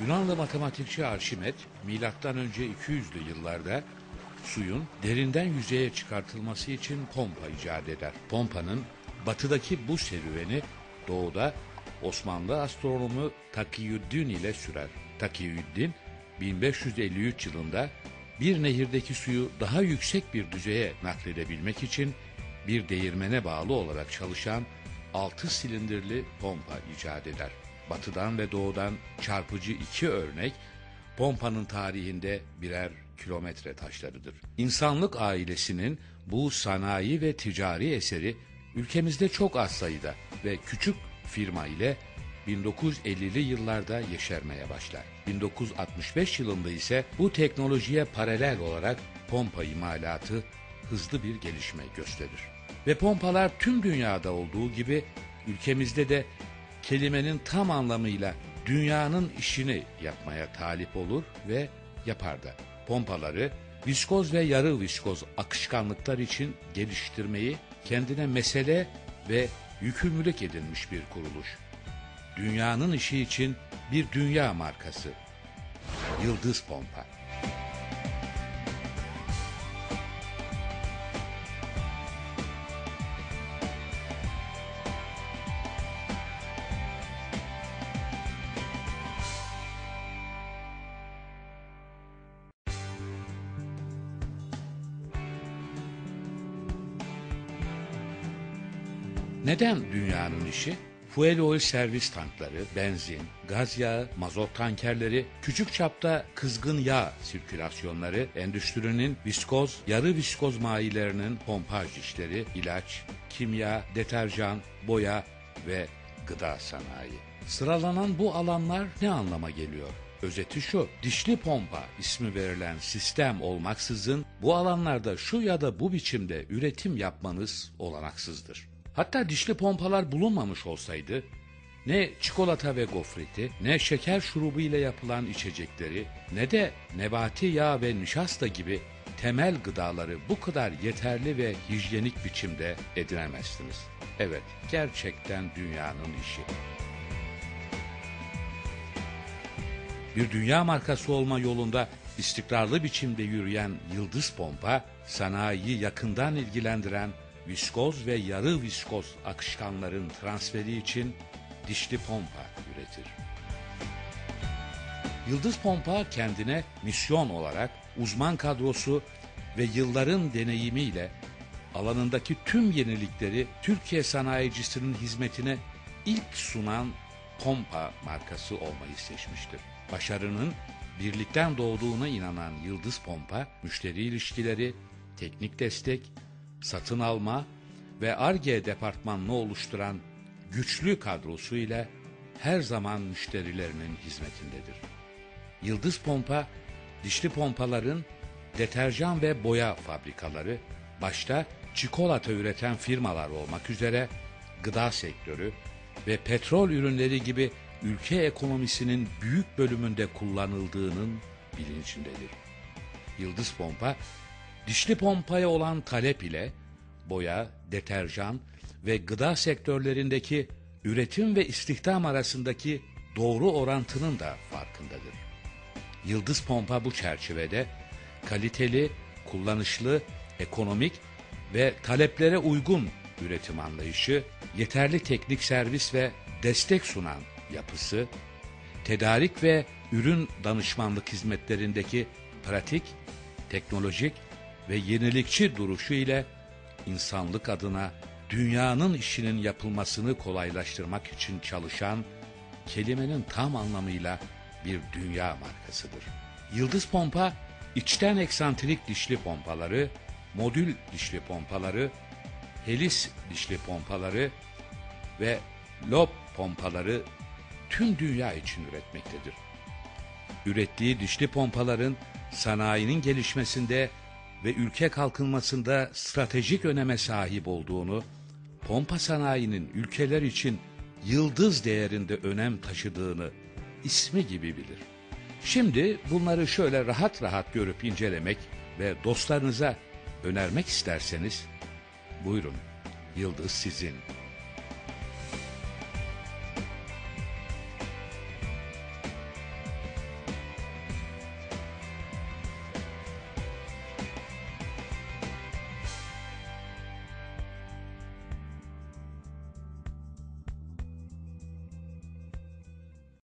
Yunanlı matematikçi Arşimet, milattan önce 200'lü yıllarda suyun derinden yüzeye çıkartılması için pompa icat eder. Pompanın batıdaki bu serüveni doğuda Osmanlı astronomu Takiyüddin ile sürer. Takiyüddin 1553 yılında bir nehirdeki suyu daha yüksek bir düzeye nakledebilmek için bir değirmene bağlı olarak çalışan 6 silindirli pompa icat eder. Batıdan ve doğudan çarpıcı iki örnek pompanın tarihinde birer kilometre taşlarıdır. İnsanlık ailesinin bu sanayi ve ticari eseri ülkemizde çok az sayıda ve küçük firma ile 1950'li yıllarda yeşermeye başlar. 1965 yılında ise bu teknolojiye paralel olarak pompa imalatı hızlı bir gelişme gösterir. Ve pompalar tüm dünyada olduğu gibi ülkemizde de kelimenin tam anlamıyla dünyanın işini yapmaya talip olur ve yapar da. Pompaları viskoz ve yarı viskoz akışkanlıklar için geliştirmeyi kendine mesele ve yükümlülük edilmiş bir kuruluş. Dünyanın işi için bir dünya markası. Yıldız Pompa. Neden dünyanın işi? Fuel oil servis tankları, benzin, gaz yağı, mazot tankerleri, küçük çapta kızgın yağ sirkülasyonları, endüstrinin viskoz, yarı viskoz mayilerinin pompaj işleri, ilaç, kimya, deterjan, boya ve gıda sanayi. Sıralanan bu alanlar ne anlama geliyor? Özeti şu, dişli pompa ismi verilen sistem olmaksızın bu alanlarda şu ya da bu biçimde üretim yapmanız olanaksızdır. Hatta dişli pompalar bulunmamış olsaydı ne çikolata ve gofreti, ne şeker şurubu ile yapılan içecekleri, ne de nebati yağ ve nişasta gibi temel gıdaları bu kadar yeterli ve hijyenik biçimde edinemezsiniz. Evet, gerçekten dünyanın işi. Bir dünya markası olma yolunda istikrarlı biçimde yürüyen Yıldız Pompa, sanayiyi yakından ilgilendiren viskoz ve yarı viskoz akışkanların transferi için dişli pompa üretir. Yıldız Pompa kendine misyon olarak uzman kadrosu ve yılların deneyimiyle alanındaki tüm yenilikleri Türkiye sanayicisinin hizmetine ilk sunan pompa markası olmayı seçmiştir. Başarının birlikten doğduğuna inanan Yıldız Pompa, müşteri ilişkileri, teknik destek, satın alma ve ARGE departmanını oluşturan güçlü kadrosu ile her zaman müşterilerinin hizmetindedir. Yıldız Pompa, dişli pompaların deterjan ve boya fabrikaları, başta çikolata üreten firmalar olmak üzere gıda sektörü ve petrol ürünleri gibi ülke ekonomisinin büyük bölümünde kullanıldığının bilincindedir. Yıldız Pompa, dişli pompaya olan talep ile boya, deterjan ve gıda sektörlerindeki üretim ve istihdam arasındaki doğru orantının da farkındadır. Yıldız Pompa bu çerçevede kaliteli, kullanışlı, ekonomik ve taleplere uygun üretim anlayışı, yeterli teknik servis ve destek sunan yapısı, tedarik ve ürün danışmanlık hizmetlerindeki pratik, teknolojik ve yenilikçi duruşu ile insanlık adına dünyanın işinin yapılmasını kolaylaştırmak için çalışan kelimenin tam anlamıyla bir dünya markasıdır. Yıldız Pompa, içten eksantrik dişli pompaları, modül dişli pompaları, helis dişli pompaları ve lob pompaları tüm dünya için üretmektedir. Ürettiği dişli pompaların sanayinin gelişmesinde ve ülke kalkınmasında stratejik öneme sahip olduğunu, pompa sanayinin ülkeler için yıldız değerinde önem taşıdığını ismi gibi bilir. Şimdi bunları şöyle rahat rahat görüp incelemek ve dostlarınıza önermek isterseniz buyurun Yıldız sizin.